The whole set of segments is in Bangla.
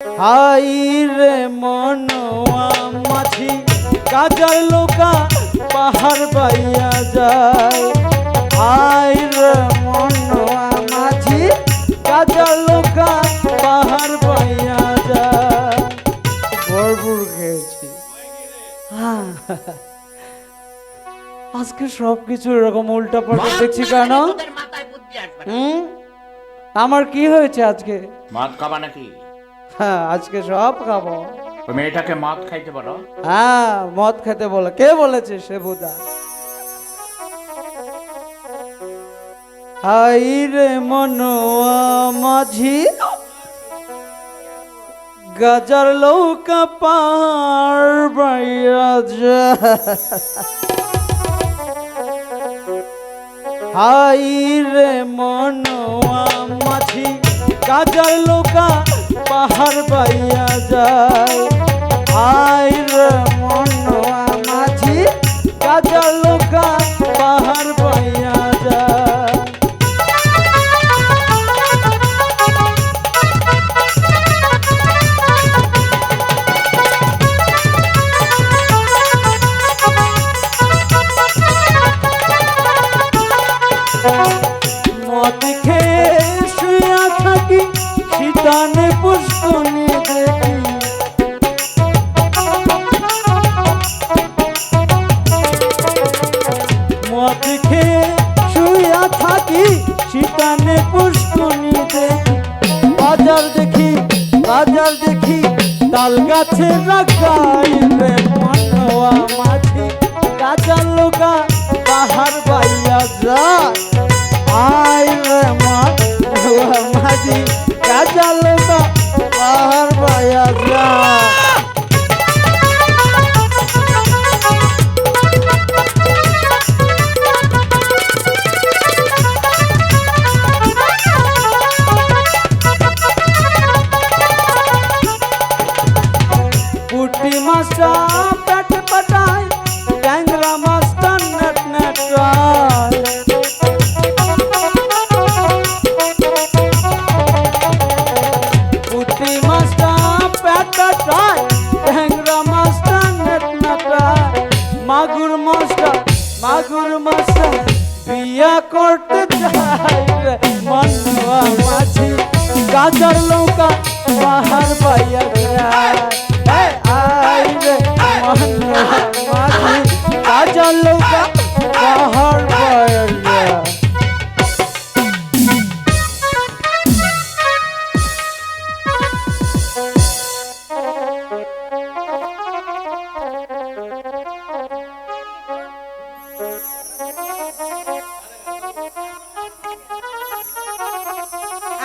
হাই রে মনোয়া মাঝি কাজার লোকা পাহাড় বাইয়া যায়। হাই রে মনোয়া মাঝি কাজার লোকা পাহাড় বাইয়া যায়। ভরপুর খেয়েছি। আজকে সব কিছু এরকম উল্টা পাল্টা দেখছি কেন। হুম? আমার কি হয়েছে আজকে? মদ খাবা নাকি? হ্যাঁ আজকে সব খাব। ওই মেয়েটাকে মদ খাইতে বলো। হ্যাঁ মদ খেতে বলে। কে বলেছে সে বুদা হাই রে মনোয়া মাঝি গাজার লৌকা পার বাইয়া হাই রে মনোয়া মাঝি গাজার লোকা পাহাড় বাইয়া যায়। আইর রে মনোয়া মাঝি কাজা লোকা পাহাড় বাইয়া গাজার লোকা পাহাড় বাইয়া যা আই রে পাহাড় বাইয়া যায়।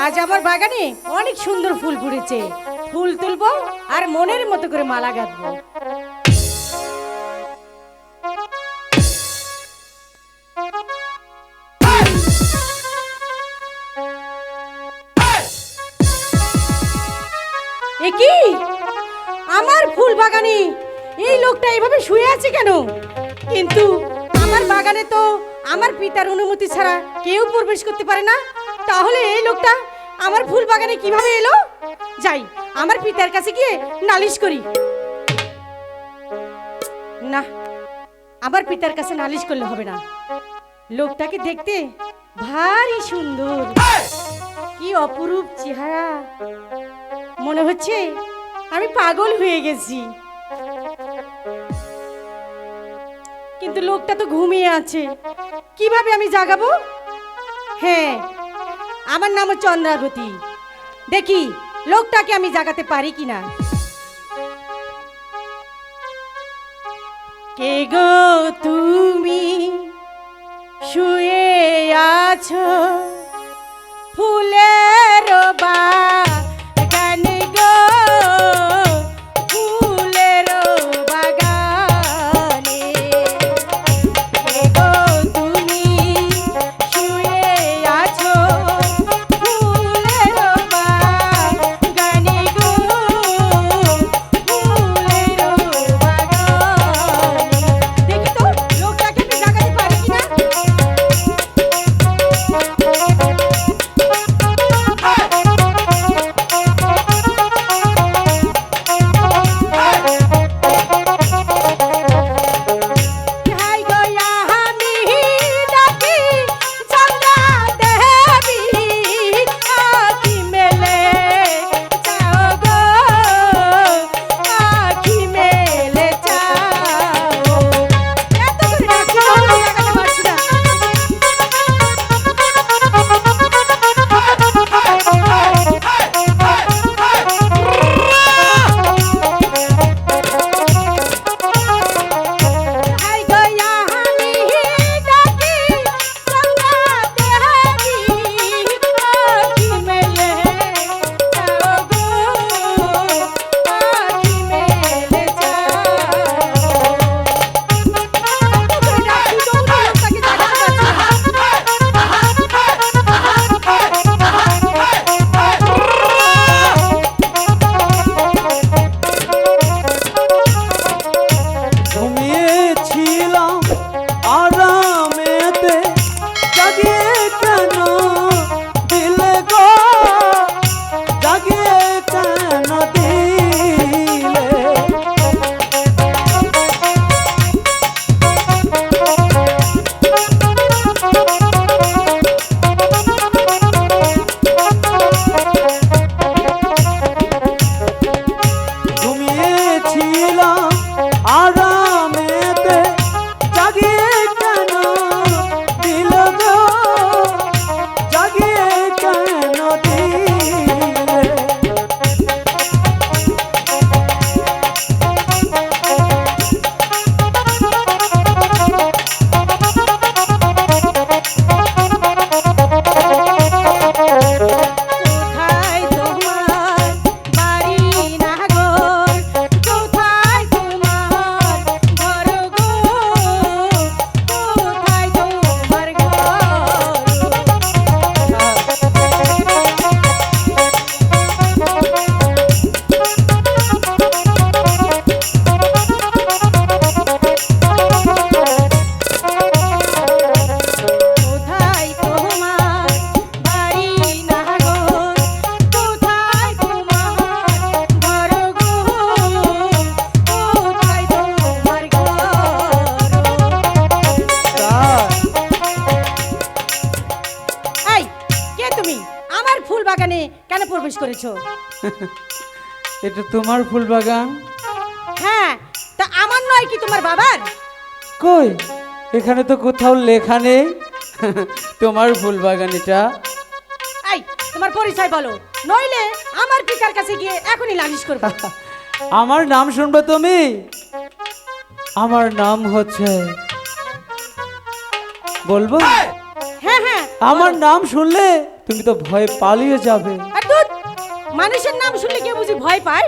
আজ আমার বাগানে অনেক সুন্দর ফুল ফুটেছে। ফুল তুলবো আর মনের মতো করে মালা গাঁথবো। কি? আমার ফুল বাগানে এই লোকটা এভাবে শুয়ে আছে কেন? কিন্তু আমার বাগানে তো আমার পিতার অনুমতি ছাড়া কেউ প্রবেশ করতে পারে না। তাহলে এই লোকটা আমার ফুল বাগানে কীভাবে এলো? যাই আমার পিতার কাছে গিয়ে নালিশ করি। না আমার পিতার কাছে নালিশ করলে হবে না। লোকটাকে দেখতে ভারী সুন্দর। কি অপরূপ চেহারা। মনে হচ্ছে আমি পাগল হয়ে গেছি। কিন্তু লোকটা তো ঘুমিয়ে আছে। কীভাবে আমি জাগাবো? হ্যাঁ আমার নাম হচ্ছে চন্দ্রাবতী দেখি, লোকটাকে আমি জাগাতে পারি কিনা? কে গো তুমি? শুয়ে আছো? করেছ? এটা তোমার ফুল বাগান হ্যাঁ তা আমার নয় কি তোমার বাবার? কই? এখানে তো কোথাও লেখা নেই। তোমার ফুল বাগান এটা। এই তোমার পরিচয় বলো। নইলে আমার পিতার কাছে গিয়ে এখনই লালিশ করব। আমার নাম শুনবে তুমি? আমার নাম হচ্ছে বলব? হ্যাঁ হ্যাঁ আমার নাম শুনলে তুমি তো ভয় পালিয়ে যাবে। আর দুধ মানুষের নাম শুনলে কেউ বুঝি ভয় পায়?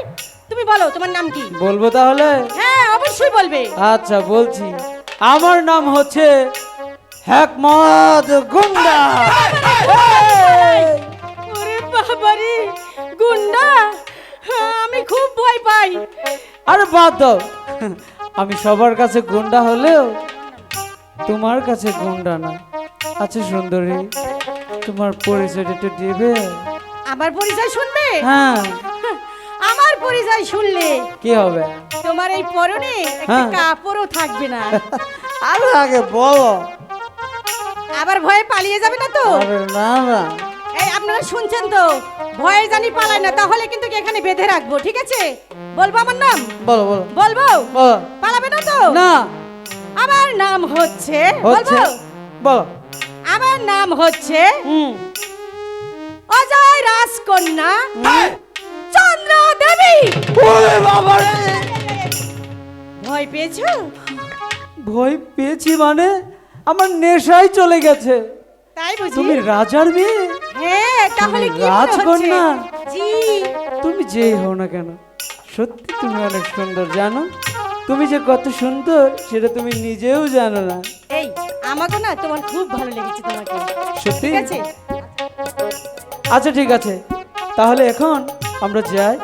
তুমি বলো তোমার নাম কি? বলব তাহলে? হ্যাঁ অবশ্যই বলবে। আচ্ছা বলছি। আমার নাম হচ্ছে হ্যাকমত গুন্ডা। ওরে বাবারে গুন্ডা! আমি খুব ভয় পাই। আরে বাদ দাও। আমি সবার কাছে গুন্ডা হলেও তোমার কাছে গুন্ডা না। আচ্ছা সুন্দরী। তোমার পরিচয়টা একটু দেবে? আমার পরিচয় শুনবে? হ্যাঁ। আমার পরিচয় শুনলে কি হবে? তোমার এই পরনে একটা হ্যাঁ। কাপড়ও থাকবে না। আরে আগে বলো। আবার ভয়ে পালিয়ে যাবে না তো? আরে না না। এই আপনারা শুনছেন তো? ভয়ে জানি পালায় না তাহলে কিন্তু এখানে বেঁধে রাখব ঠিক আছে? বলব আমার নাম? বলো বলো। বলব? বলো। পালাবে না তো? না। আমার নাম হচ্ছে হচ্ছে বলব? বলো। আমার নাম হচ্ছে অজয় রাজকন্যা। চন্দ্র দেবী ভয় পেয়েছ? ভয় পেয়েছি মানে আমার নেশাই চলে গেছে। তাই বুঝি তুমি রাজার মেয়ে? হ্যাঁ তাহলে কি রাজকন্যা? জি। তুমি যেই হও না কেন? সত্যি তুমি অনেক সুন্দর জানো? তুমি যে কত সুন্দর সেটা তুমি নিজেও জানো না। এই আমাকে না তোমার খুব ভালো লেগেছে তোমাকে। সত্যি? ঠিক আছে? আচ্ছা ঠিক আছে। তাহলে এখন আমরা যাই।